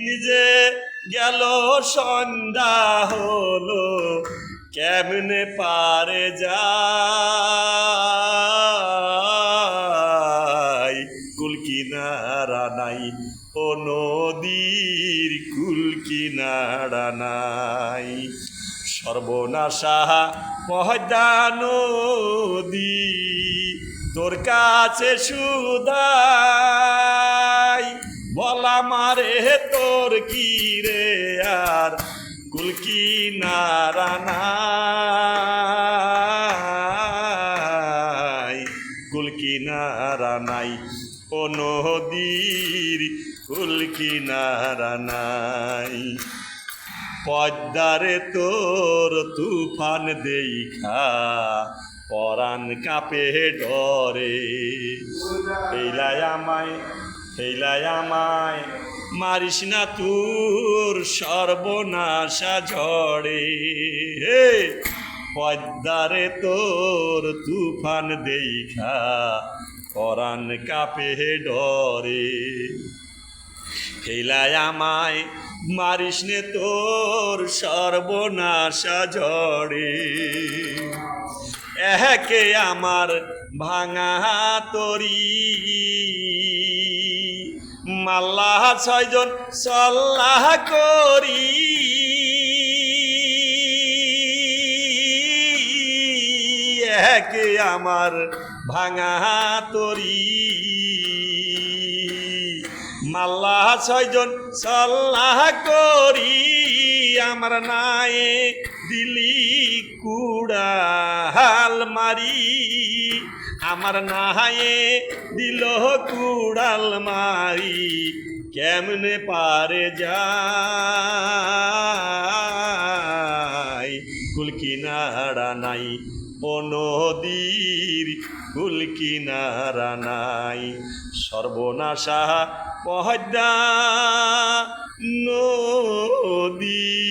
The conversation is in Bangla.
নিজে গেল সন্ধ্যা হলো, কেমনে পারে যাই কুল কিনারা নাই, ও নদীর কুল কিনারা নাই। সর্বনাশা পহদা নদী, তোর কাছে সুদাই বলা মারে তোর কি রে আর? কুলকি নারানাই কুলকি নারানাই ও নদীর কুলকি নারানাই পদ্মারে তোর তুফান দেখা, পরাণ কাপে ডরে। হেইলাই আমায় মারিস না তোর সর্বনাশা ঝড়ে। হে, পদ্মারে তোর তুফান দেখা, পরাণ কাপে ডরে। হেলায় আমায় মারিস নে তোর সর্বনাশা ঝড়ে। একে আমার ভাঙা তরি। মাল্লা ছয়জন সল্লাহ করি। একে আমার ভাঙা তরি। মাল্লা ছয়জন সল্লাহ করি। আমার নায়ে দিলি কুড়াল মারি। আমার নায়ে দিল কুড়াল মারি, কেমনে পারে যাই কুলকিনারা নাই, ও নদীর কুলকিনারা নাই। সর্বনাশা পহদ্দা নদী।